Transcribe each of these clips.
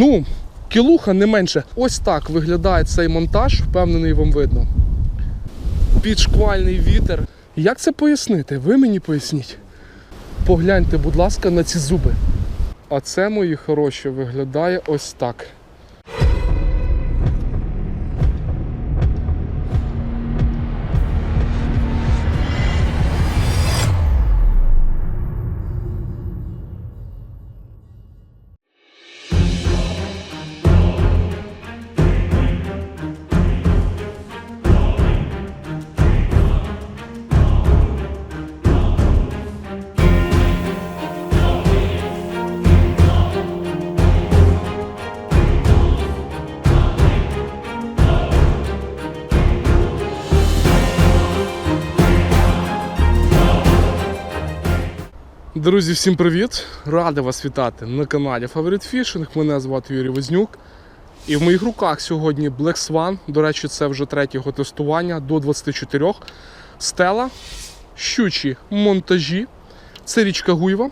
Ну, кілуха не менше. Ось так виглядає цей монтаж, впевнений вам видно. Підшквальний вітер. Як це пояснити? Ви мені поясніть. Погляньте, будь ласка, на ці зуби. А це, мої хороші, виглядає ось так. Друзі, всім привіт! Радий вас вітати на каналі Favorite Fishing. Мене звати Юрій Вознюк. І в моїх руках сьогодні Black Swan. До речі, це вже третього тестування до 24. Стела, щучі монтажі. Це річка Гуйва.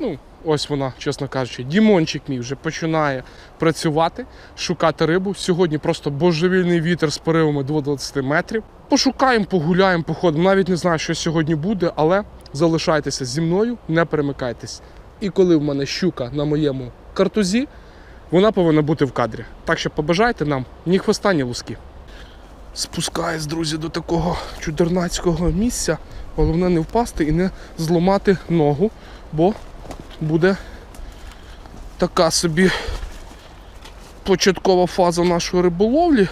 Ну, ось вона, чесно кажучи. Дімончик мій вже починає працювати, шукати рибу. Сьогодні просто божевільний вітер з поривами до 20 метрів. Пошукаємо, погуляємо, походимо. Навіть не знаю, що сьогодні буде, але залишайтеся зі мною, не перемикайтесь. І коли в мене щука на моєму картузі, вона повинна бути в кадрі. Так що побажайте нам ні хвоста, ні луски. Спускаюсь, друзі, до такого чудернацького місця. Головне не впасти і не зламати ногу, бо буде така собі початкова фаза нашої риболовлі.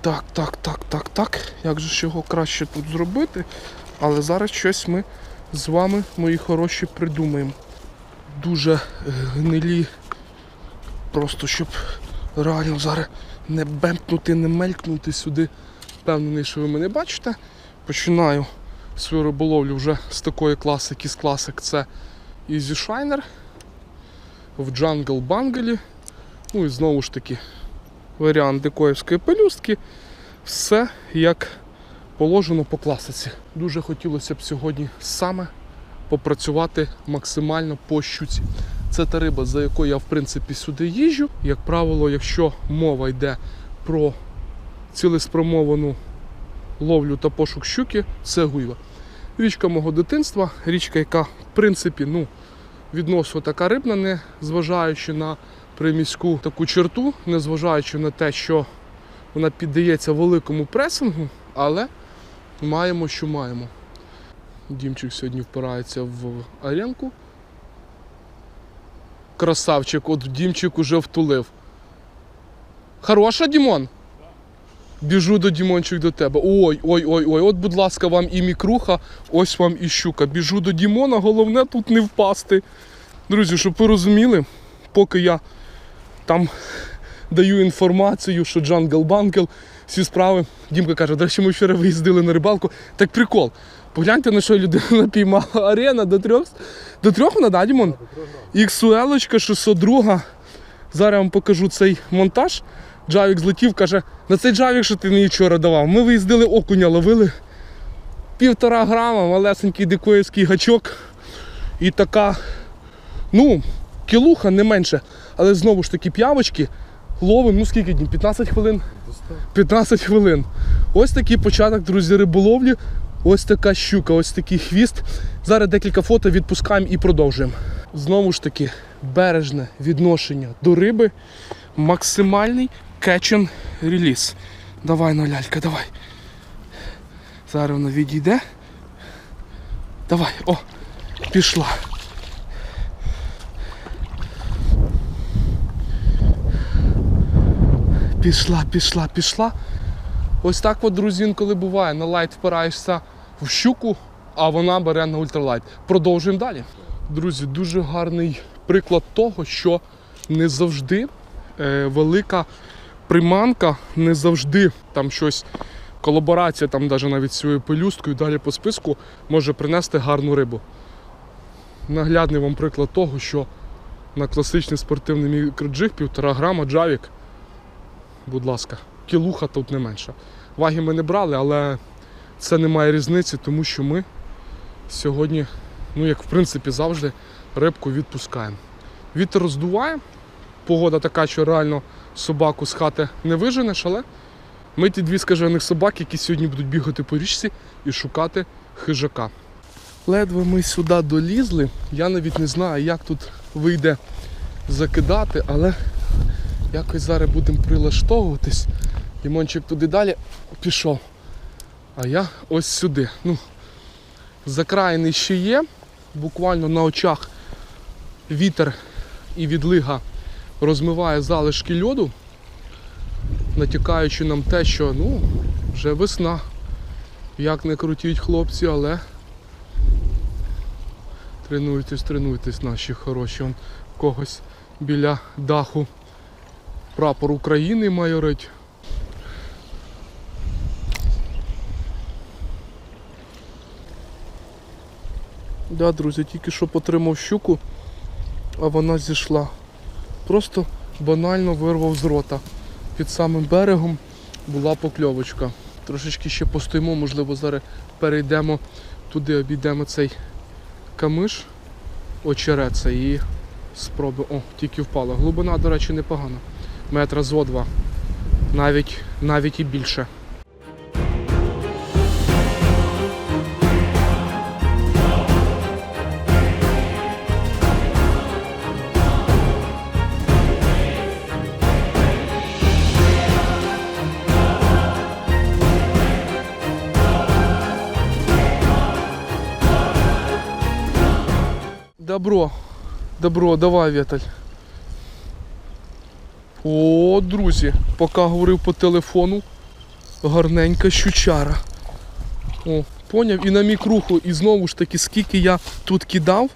Так, так, так, так, так. Як же ж його краще тут зробити? Але зараз щось ми з вами, мої хороші, придумаємо. Дуже гнилі. Просто щоб реально зараз не бемкнути, не мелькнути сюди. Впевнений, що ви мене бачите. Починаю свою риболовлю вже з такої класики, з класик це Easy Shiner в Jungle Бангелі. Ну і знову ж таки варіант дикоївської пелюстки. Все як положено по класиці. Дуже хотілося б сьогодні саме попрацювати максимально по щуці. Це та риба, за якою я в принципі сюди їжджу. Як правило, якщо мова йде про цілеспрямовану ловлю та пошук щуки, це гуйва. Річка мого дитинства, річка, яка в принципі ну, відносно така рибна, не зважаючи на приміську таку черту, не зважаючи на те, що вона піддається великому пресингу, але маємо, що маємо. Дімчик сьогодні впирається в аренку. Красавчик, от Дімчик уже втулив. Хороша, Дімон? Біжу до Дімончик до тебе. Ой, ой, ой, ой. От, будь ласка, вам і мікруха, ось вам і щука. Біжу до Дімона, головне тут не впасти. Друзі, щоб ви розуміли, поки я там даю інформацію, що Джангл Банкел, всі справи. Дімка каже, до речі, ми вчора виїздили на рибалку. Так прикол. Погляньте, на що людина напіймала. Арена до трьох. До трьох вона, да, Дімон? XUL 602. Зараз я вам покажу цей монтаж. Джавік злетів, каже, на цей джавік, що ти мені вчора давав. Ми виїздили окуня, ловили півтора грама, малесенький дикоївський гачок. І така, ну, кілуха не менше. Але знову ж таки п'явочки ловимо, ну скільки днів? 15 хвилин? 15 хвилин. Ось такий початок, друзі, риболовлі. Ось така щука, ось такий хвіст. Зараз декілька фото відпускаємо і продовжуємо. Знову ж таки, бережне відношення до риби, максимальний and release. Давай, ну, лялька, давай. Зараз вона відійде. Давай, о, пішла. Пішла, пішла, пішла. Ось так от, друзі, інколи буває. На лайт впираєшся в щуку, а вона бере на ультралайт. Продовжуємо далі. Друзі, дуже гарний приклад того, що не завжди е, велика приманка, не завжди там щось, колаборація там навіть навіть цією пелюсткою далі по списку може принести гарну рибу. Наглядний вам приклад того, що на класичний спортивний мікроджиг півтора грама джавік будь ласка, кілуха тут не менша. Ваги ми не брали, але це не має різниці, тому що ми сьогодні, ну як в принципі завжди, рибку відпускаємо. Вітер роздуває, погода така, що реально собаку з хати не виженеш, але ми ті дві скажених собаки, які сьогодні будуть бігати по річці і шукати хижака. Ледве ми сюди долізли. Я навіть не знаю, як тут вийде закидати, але якось зараз будемо прилаштовуватись. Дімончик туди далі пішов. А я ось сюди. Ну, закраєний ще є. Буквально на очах вітер і відлига розмиває залишки льоду, натякаючи нам те, що ну, вже весна. Як не крутіть хлопці, але тренуйтесь, тренуйтесь, наші хороші. Он когось біля даху прапор України майорить. Да, друзі, тільки що потримав щуку, а вона зійшла. Просто банально вирвав з рота. Під самим берегом була покльовочка. Трошечки ще постоїмо, можливо, зараз перейдемо туди, обійдемо цей камиш, очереться і спробуємо. О, тільки впала. Глибина, до речі, непогана. Метра зо два. Навіть, навіть і більше. Добро, давай, Віталь. О, друзі, поки говорив по телефону, гарненька щучара. О, поняв? І на мікруху, і знову ж таки, скільки я тут кидав.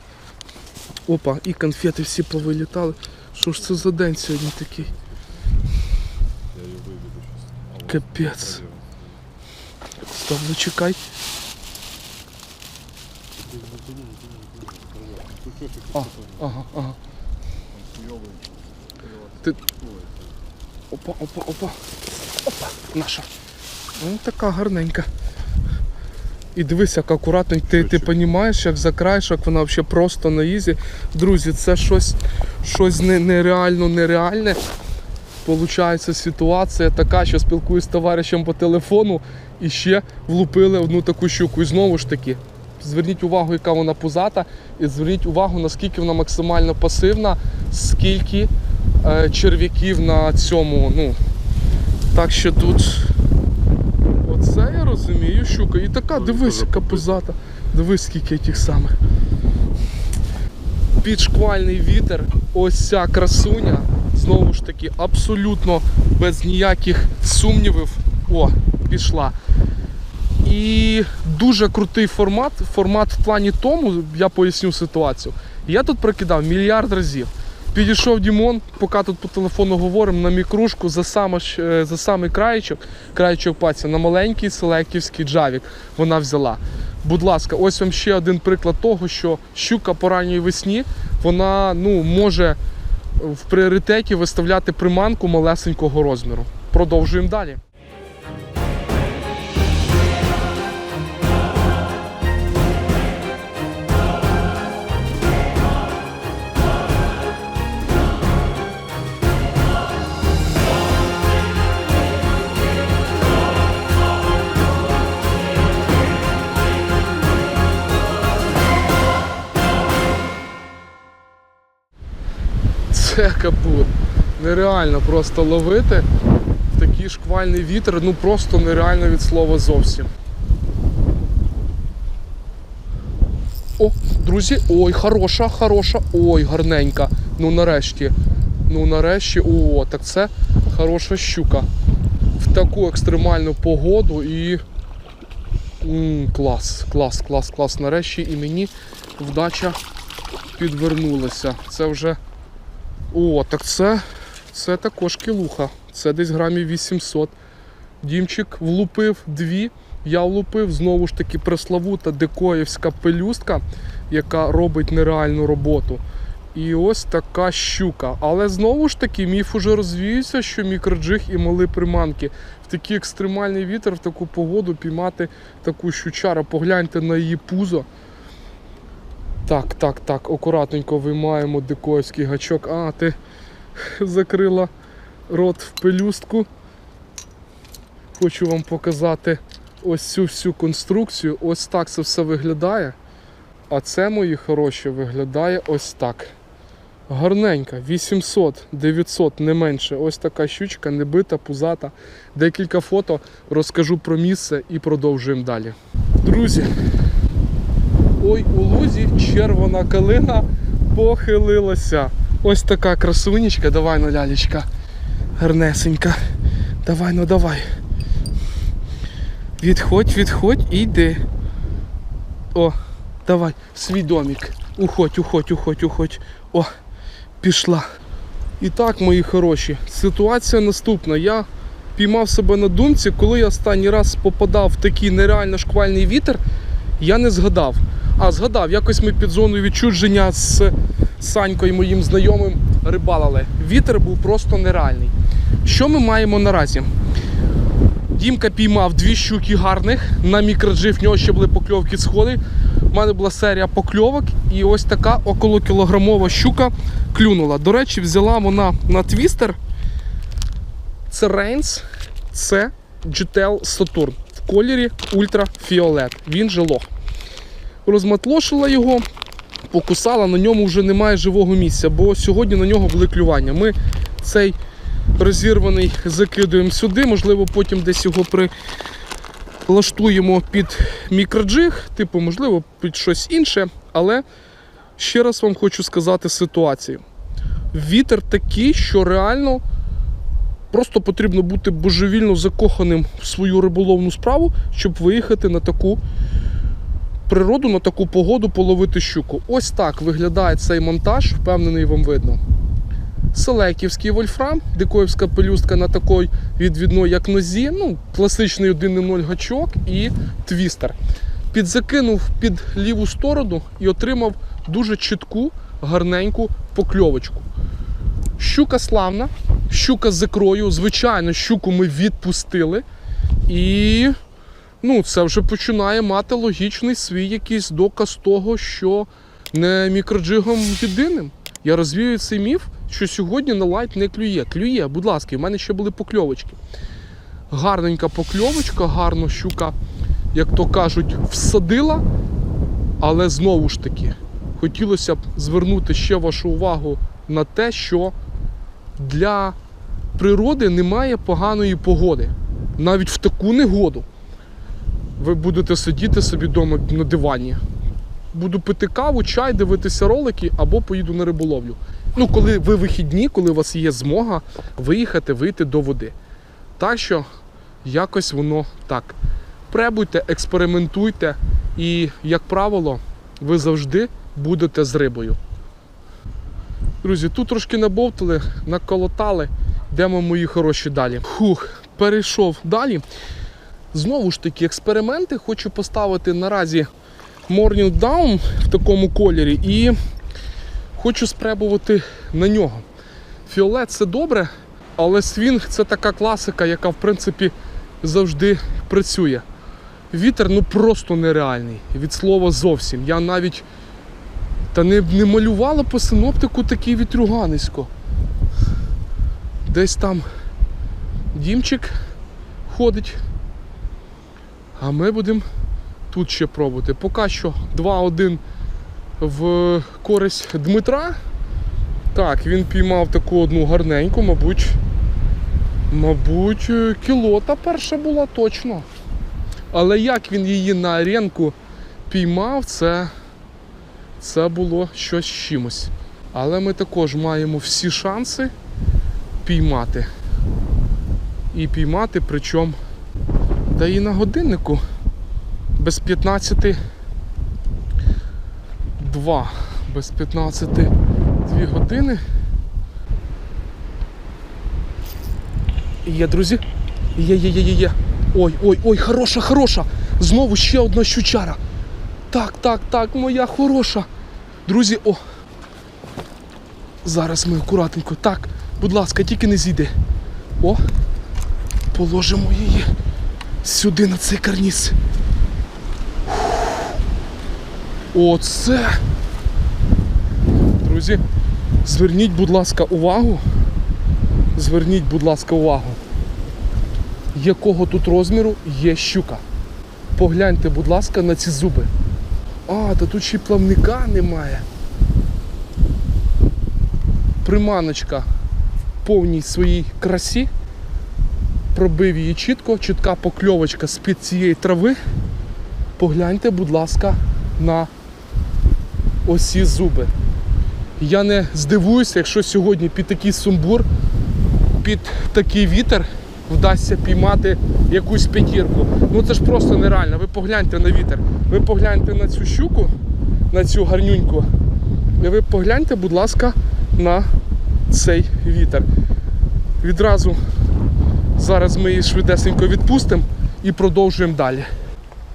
Опа, і конфети всі повилітали. Що ж це за день сьогодні такий? Я выведу сейчас. Капець. Ну чекай. Ага, ага. Ти- Опа, опа, опа. Опа, наша. Ну, така гарненька. І дивись, як акуратно, ти, ти розумієш, як закраєш, як вона взагалі просто на ізі. Друзі, це щось, щось нереально нереальне. Получається ситуація така, що спілкуюсь з товаришем по телефону і ще влупили одну таку щуку. І знову ж таки, зверніть увагу, яка вона пузата, і зверніть увагу, наскільки вона максимально пасивна, скільки е, черв'яків на цьому. Ну, так що тут. Оце я розумію, щука. І така, Ну, дивись, яка пузата. Дивись, скільки тих самих. Підшквальний вітер, ось ця красуня. Знову ж таки, абсолютно без ніяких сумнівів. О, пішла. І дуже крутий формат. Формат в плані тому, я поясню ситуацію. Я тут прокидав мільярд разів. Підійшов Дімон, поки тут по телефону говоримо, на мікрушку за, саме, е, за самий краєчок, краєчок паця, на маленький селектівський джавік вона взяла. Будь ласка, ось вам ще один приклад того, що щука по ранньої весні вона ну, може в пріоритеті виставляти приманку малесенького розміру. Продовжуємо далі. Це капут. Нереально просто ловити в такий шквальний вітер, ну просто нереально від слова зовсім. О, друзі, ой, хороша, хороша, ой, гарненька. Ну нарешті. Ну нарешті, о, так це хороша щука. В таку екстремальну погоду і. м клас, клас, клас, клас. Нарешті і мені вдача підвернулася. Це вже. О, так це, це також кілуха. Це десь грамів 800. Дімчик влупив дві. Я влупив знову ж таки преславута декоївська пелюстка, яка робить нереальну роботу. І ось така щука. Але знову ж таки, міф уже розвіюється, що мікроджиг і мали приманки. В такий екстремальний вітер, в таку погоду піймати таку щучару. Погляньте на її пузо. Так, так, так, акуратненько виймаємо дикоївський гачок. А, ти закрила рот в пелюстку. Хочу вам показати ось цю всю конструкцію. Ось так це все виглядає. А це, мої хороші, виглядає ось так. Гарненька, 800, 900, не менше. Ось така щучка, небита, пузата. Декілька фото розкажу про місце і продовжуємо далі. Друзі, ой, у лузі червона калина похилилася. Ось така красунечка. Давай, ну, лялечка. Гарнесенька. Давай, ну давай. Відходь, відходь і йди. О, давай, свій домик. Уходь, уходь, уходь, уходь. О, пішла. І так, мої хороші, ситуація наступна. Я піймав себе на думці, коли я останній раз попадав в такий нереально шквальний вітер, я не згадав. А згадав, якось ми під зоною відчудження з Санькою, моїм знайомим, рибалили. Вітер був просто нереальний. Що ми маємо наразі? Дімка піймав дві щуки гарних на мікроджив, в нього ще були покльовки сходи. У мене була серія покльовок, і ось така около кілограмова щука клюнула. До речі, взяла вона на твістер. Це Рейнс, це GTL Saturn кольорі ультрафіолет. Він же лох. Розматлошила його, покусала, на ньому вже немає живого місця, бо сьогодні на нього були клювання. Ми цей розірваний закидуємо сюди, можливо, потім десь його прилаштуємо під мікроджиг, типу, можливо, під щось інше. Але ще раз вам хочу сказати ситуацію. Вітер такий, що реально просто потрібно бути божевільно закоханим в свою риболовну справу, щоб виїхати на таку природу, на таку погоду половити щуку. Ось так виглядає цей монтаж, впевнений, вам видно. Селеківський вольфрам, дикоївська пелюстка на такій відвідної, як нозі, ну, класичний 1.0 гачок і твістер. Підзакинув під ліву сторону і отримав дуже чітку, гарненьку покльовочку. Щука славна, щука з ікрою. Звичайно, щуку ми відпустили. І ну, це вже починає мати логічний свій якийсь доказ того, що не мікроджигом єдиним. Я розвію цей міф, що сьогодні на лайт не клює. Клює, будь ласка, в мене ще були покльовочки. Гарненька покльовочка, гарно щука, як то кажуть, всадила. Але знову ж таки, хотілося б звернути ще вашу увагу на те, що для природи немає поганої погоди. Навіть в таку негоду ви будете сидіти собі вдома на дивані. Буду пити каву, чай, дивитися ролики або поїду на риболовлю. Ну, коли ви вихідні, коли у вас є змога виїхати, вийти до води. Так що якось воно так. Пребуйте, експериментуйте, і, як правило, ви завжди будете з рибою. Друзі, тут трошки набовтали, наколотали. Йдемо мої хороші далі. Хух, перейшов далі. Знову ж таки, експерименти хочу поставити наразі Morning Down в такому кольорі і хочу спробувати на нього. Фіолет це добре, але свінг це така класика, яка в принципі завжди працює. Вітер ну просто нереальний. Від слова зовсім. Я навіть та не, не малювала по синоптику такий вітрюганисько. Десь там дімчик ходить. А ми будемо тут ще пробувати. Поки що 2-1 в користь Дмитра. Так, він піймав таку одну гарненьку, мабуть. Мабуть, кілота перша була точно. Але як він її на аренку піймав, це, це було щось чимось. Але ми також маємо всі шанси піймати. І піймати, причому, да і на годиннику без 15 2. Без 15 2 години. Є, друзі. Є, є, є, є, є. Ой, ой, ой, хороша, хороша. Знову ще одна щучара. Так, так, так, моя хороша. Друзі, о. Зараз ми акуратненько. Так, будь ласка, тільки не зійди. О, положимо її сюди на цей карніз. Оце. Друзі, зверніть, будь ласка, увагу Зверніть, будь ласка, увагу. Якого тут розміру є щука? Погляньте, будь ласка, на ці зуби. А, та тут ще й плавника немає. Приманочка в повній своїй красі. Пробив її чітко, чітка покльовочка з-під цієї трави. Погляньте, будь ласка, на ось ці зуби. Я не здивуюся, якщо сьогодні під такий сумбур, під такий вітер вдасться піймати якусь п'ятірку. Ну це ж просто нереально. Ви погляньте на вітер. Ви погляньте на цю щуку, на цю гарнюньку. І ви погляньте, будь ласка, на цей вітер. Відразу зараз ми її швидесенько відпустимо і продовжуємо далі.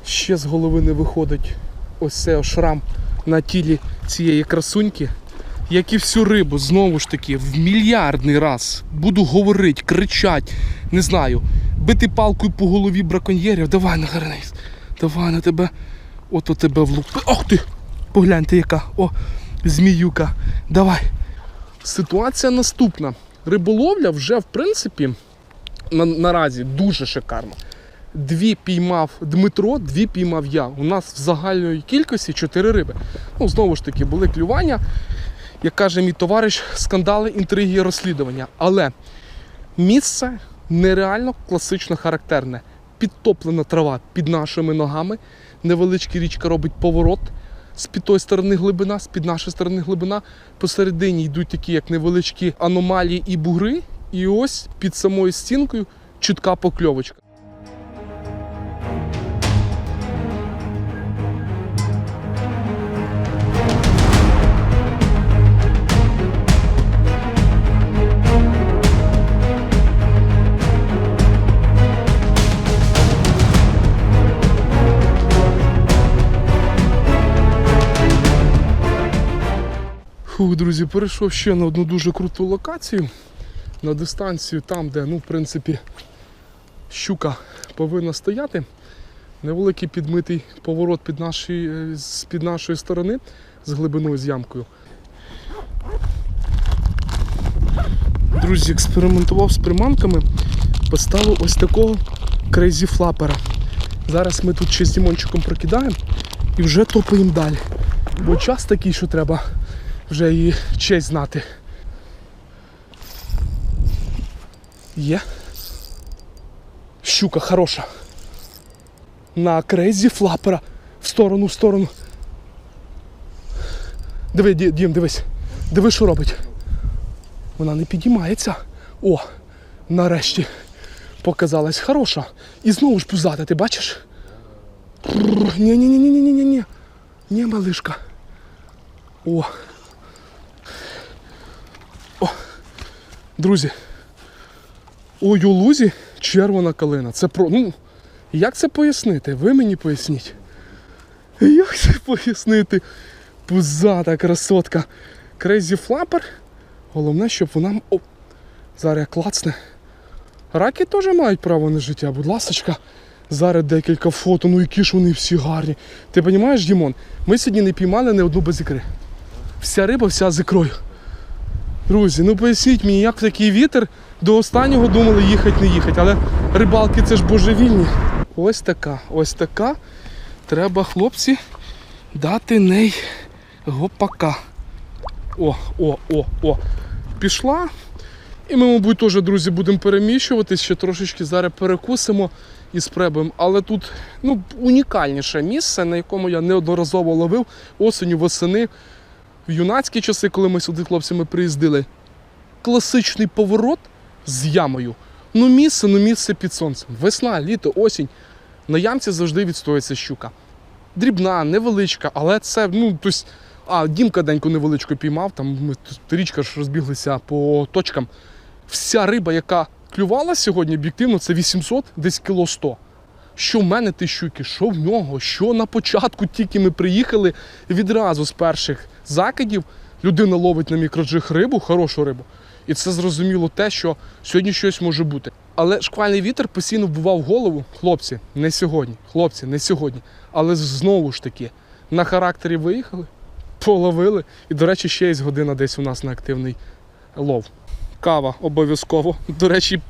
Ще з голови не виходить ось цей шрам на тілі цієї красуньки. Як і всю рибу, знову ж таки, в мільярдний раз буду говорити, кричати, не знаю, бити палкою по голові браконьєрів. Давай нагорнись, давай на тебе. Ото тебе влупи. Ох ти! Погляньте, яка. О, зміюка. Давай. Ситуація наступна. Риболовля вже, в принципі, на, наразі дуже шикарна. Дві піймав Дмитро, дві піймав я. У нас в загальної кількості чотири риби. Ну, знову ж таки, були клювання, як каже мій товариш, скандали, інтриги розслідування. Але місце нереально класично характерне. Підтоплена трава під нашими ногами. Невеличка річка робить поворот. З під тої сторони глибина, з під нашої сторони глибина. Посередині йдуть такі, як невеличкі аномалії і бугри. І ось під самою стінкою чітка покльовочка. Друзі, перейшов ще на одну дуже круту локацію. На дистанцію там, де, ну, в принципі, щука повинна стояти. Невеликий підмитий поворот під нашої, е, з під нашої сторони з глибиною з ямкою. Друзі, експериментував з приманками, поставив ось такого крейзі флапера. Зараз ми тут ще з Дімончиком прокидаємо і вже топаємо далі. Бо час такий, що треба вже її честь знати. Є. Щука хороша. На крейзі флапера. В сторону, в сторону. Диви, Ді- Дім, дивись. Диви, що робить. Вона не підіймається. О, нарешті показалась хороша. І знову ж пузата, ти бачиш? Ні-ні-ні-ні-ні-ні-ні. Ні, малишка. О. Друзі. У лузі червона калина. Це про. Ну, як це пояснити? Ви мені поясніть. Як це пояснити? Пузата красотка. Крейзі флапер. Головне, щоб вона. О, зараз клацне. Раки теж мають право на життя, будь ласочка. Зараз декілька фото, ну які ж вони всі гарні. Ти розумієш, Дімон? Ми сьогодні не піймали ні одну без ікри. Вся риба, вся з ікрою. Друзі, ну поясніть мені, як такий вітер до останнього думали їхати, не їхати. Але рибалки це ж божевільні. Ось така, ось така. Треба, хлопці, дати ней гопака. О, о, о, о. Пішла. І ми, мабуть, теж, друзі, будемо переміщуватись, ще трошечки зараз перекусимо і спребуємо. Але тут ну, унікальніше місце, на якому я неодноразово ловив осеню, восени, в юнацькі часи, коли ми сюди хлопцями приїздили. Класичний поворот з ямою. Ну, місце, ну місце під сонцем. Весна, літо, осінь. На ямці завжди відстоїться щука. Дрібна, невеличка, але це, ну, тобто, а, Дімка деньку невеличку піймав, там ми річка ж розбіглися по точкам. Вся риба, яка клювала сьогодні, об'єктивно, це 800, десь кіло 100. Що в мене ті щуки, що в нього, що на початку тільки ми приїхали відразу з перших закидів людина ловить на мікроджиг рибу, хорошу рибу. І це зрозуміло те, що сьогодні щось може бути. Але шквальний вітер постійно вбивав голову. Хлопці, не сьогодні. Хлопці, не сьогодні. Але знову ж таки, на характері виїхали, половили. І, до речі, ще є година десь у нас на активний лов. кава обов'язково. До речі,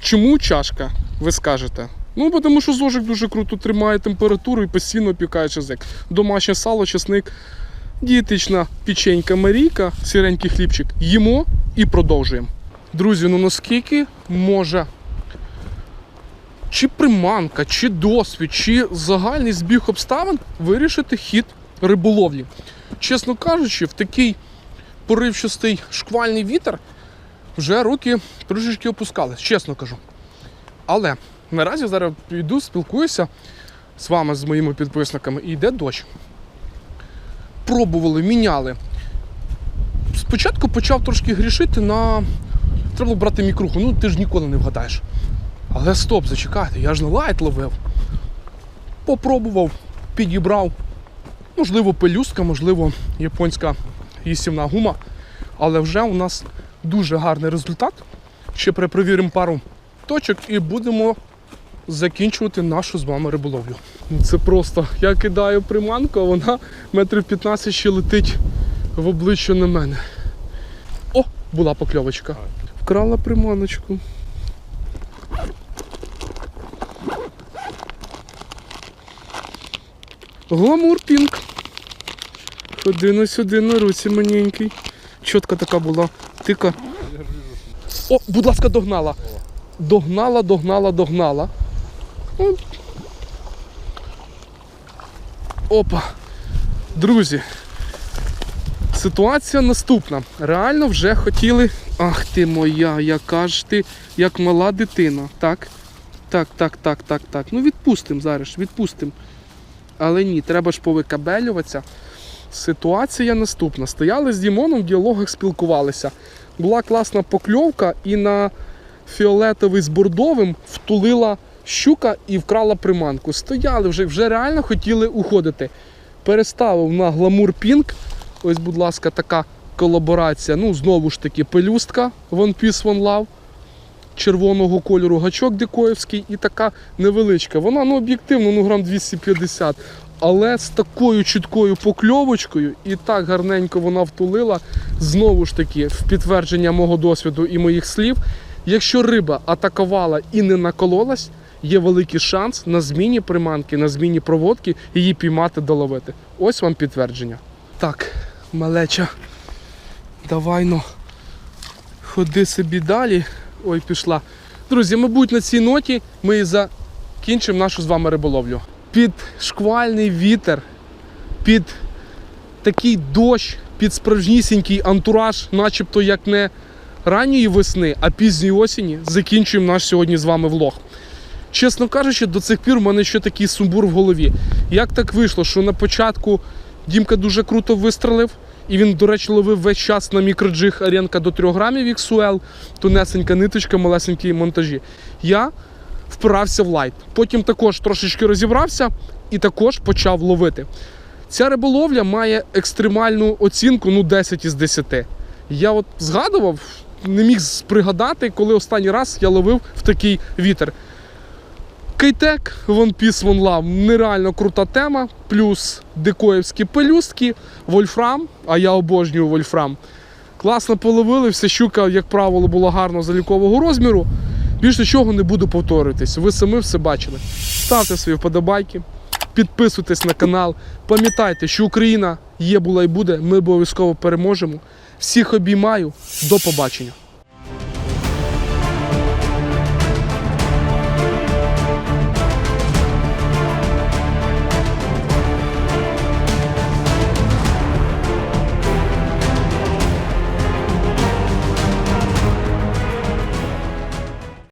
чому чашка? Ви скажете? Ну, тому що зожик дуже круто тримає температуру і постійно пікає язик. Домашнє сало, чесник, дієтична печенька Марійка, сіренький хлібчик. Їмо і продовжуємо. Друзі, ну наскільки може чи приманка, чи досвід, чи загальний збіг обставин вирішити хід риболовлі. Чесно кажучи, в такий поривчастий шквальний вітер вже руки трошечки опускались, чесно кажу. Але наразі зараз йду, спілкуюся з вами, з моїми підписниками, і йде дощ. Пробували, міняли. Спочатку почав трошки грішити на. Треба було брати мікруху. Ну ти ж ніколи не вгадаєш. Але стоп, зачекайте, я ж на лайт ловив. Попробував, підібрав. Можливо, пелюстка, можливо, японська їстівна гума. Але вже у нас дуже гарний результат. Ще перепровіримо пару точок і будемо закінчувати нашу з вами риболовлю. Це просто я кидаю приманку, а вона метрів 15 ще летить в обличчя на мене. О, була покльовочка. Вкрала приманочку. Гламур пінк. Ходи на сюди на руці маненький. Чотка така була. Тика. О, будь ласка, догнала. Догнала, догнала, догнала. Опа. Друзі. Ситуація наступна. Реально вже хотіли. Ах ти моя, яка ж ти, як мала дитина. Так? Так, так, так, так, так. Ну відпустимо зараз, відпустимо. Але ні, треба ж повикабелюватися. Ситуація наступна. Стояли з Дімоном, в діалогах спілкувалися. Була класна покльовка, і на фіолетовий з бордовим втулила щука і вкрала приманку. Стояли вже, вже реально хотіли уходити. Переставив на гламур Пінк. Ось, будь ласка, така колаборація. Ну, знову ж таки, пелюстка One Piece One Love червоного кольору гачок дикоївський і така невеличка. Вона ну, об'єктивно ну, грам 250. Але з такою чіткою покльовочкою і так гарненько вона втулила. Знову ж таки, в підтвердження мого досвіду і моїх слів, якщо риба атакувала і не накололась, є великий шанс на зміні приманки, на зміні проводки її піймати доловити. Ось вам підтвердження. Так, малеча, давай ну, ходи собі далі. Ой, пішла. Друзі, мабуть, на цій ноті ми і закінчимо нашу з вами риболовлю. Під шквальний вітер, під такий дощ, під справжнісінький антураж, начебто як не ранньої весни, а пізньої осені, закінчуємо наш сьогодні з вами влог. Чесно кажучи, до цих пір у мене ще такий сумбур в голові. Як так вийшло, що на початку Дімка дуже круто вистрелив, і він, до речі, ловив весь час на мікроджиг аренка до 3 грамів XUL, тонесенька ниточка, малесенькі монтажі. Я впирався в лайт. Потім також трошечки розібрався і також почав ловити. Ця риболовля має екстремальну оцінку ну 10 із 10. Я от згадував, не міг пригадати, коли останній раз я ловив в такий вітер. Кейтек, One Piece One Love, нереально крута тема, плюс дикоївські пелюстки, вольфрам, а я обожнюю вольфрам. Класно половили, вся щука, як правило, була гарно залікового розміру. Більш нічого не буду повторюватись. Ви самі все бачили. Ставте свої вподобайки, підписуйтесь на канал. Пам'ятайте, що Україна є, була і буде. Ми обов'язково переможемо. Всіх обіймаю. До побачення.